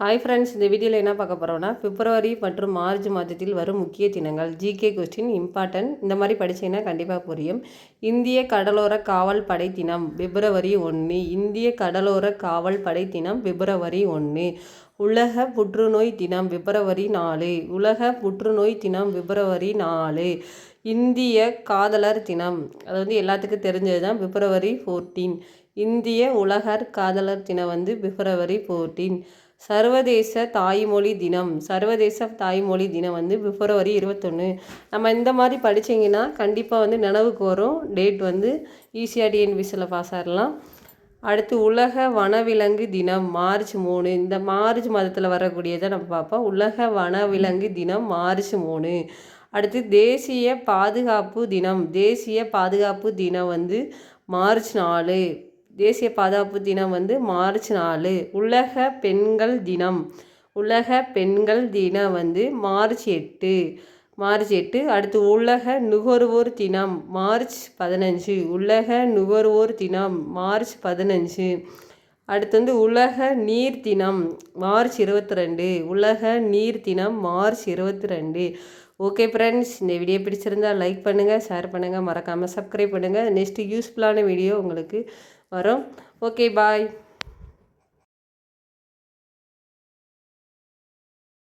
Hi friends இந்த வீடியோவில் என்ன பார்க்க போகிறோம்னா பிப்ரவரி மற்றும் மார்ச் மாதத்தில் வரும் முக்கிய தினங்கள் ஜிகே கொஸ்டின் இம்பார்ட்டன்ட் இந்த மாதிரி படித்தீங்கன்னா கண்டிப்பாக புரியும். இந்திய கடலோர காவல் படை தினம் பிப்ரவரி ஒன்று இந்திய கடலோர காவல் படை தினம் பிப்ரவரி ஒன்று உலக புற்றுநோய் தினம் பிப்ரவரி நாலு. உலக புற்றுநோய் தினம் பிப்ரவரி நாலு. இந்திய காதலர் தினம் அது வந்து எல்லாத்துக்கும் தெரிஞ்சது தான் பிப்ரவரி ஃபோர்டீன் இந்திய உலகர் காதலர் தினம் வந்து பிப்ரவரி ஃபோர்டீன் சர்வதேச தாய்மொழி தினம். சர்வதேச தாய்மொழி தினம் வந்து பிப்ரவரி இருபத்தொன்று நம்ம இந்த மாதிரி படித்தீங்கன்னா கண்டிப்பாக வந்து நினைவுக்கு வரும். டேட் வந்து ஈஸியாக டிஎன்பிசியில் பாஸ் ஆகிடலாம் அடுத்து உலக வனவிலங்கு தினம் மார்ச் மூணு. இந்த மார்ச் மாதத்தில் வரக்கூடியதை நம்ம பார்ப்போம். உலக வனவிலங்கு தினம் மார்ச் மூணு. அடுத்து தேசிய பாதுகாப்பு தினம். தேசிய பாதுகாப்பு தினம் வந்து மார்ச் நாலு. தேசிய பாதுகாப்பு தினம் வந்து மார்ச் நாலு. உலக பெண்கள் தினம். உலக பெண்கள் தினம் வந்து மார்ச் எட்டு. மார்ச் எட்டு அடுத்து உலக நுகர்வோர் தினம் மார்ச் பதினஞ்சு. உலக நுகர்வோர் தினம் மார்ச் பதினஞ்சு. அடுத்து வந்து உலக நீர் தினம் மார்ச் இருபத்தி ரெண்டு உலக நீர் தினம் மார்ச் இருபத்தி ரெண்டு ஓகே ஃப்ரெண்ட்ஸ் இந்த வீடியோ பிடிச்சிருந்தால் லைக் பண்ணுங்கள் ஷேர் பண்ணுங்கள் மறக்காமல் சப்ஸ்கிரைப் பண்ணுங்கள் நெக்ஸ்ட்டு யூஸ்ஃபுல்லான வீடியோ உங்களுக்கு வரும். Okay bye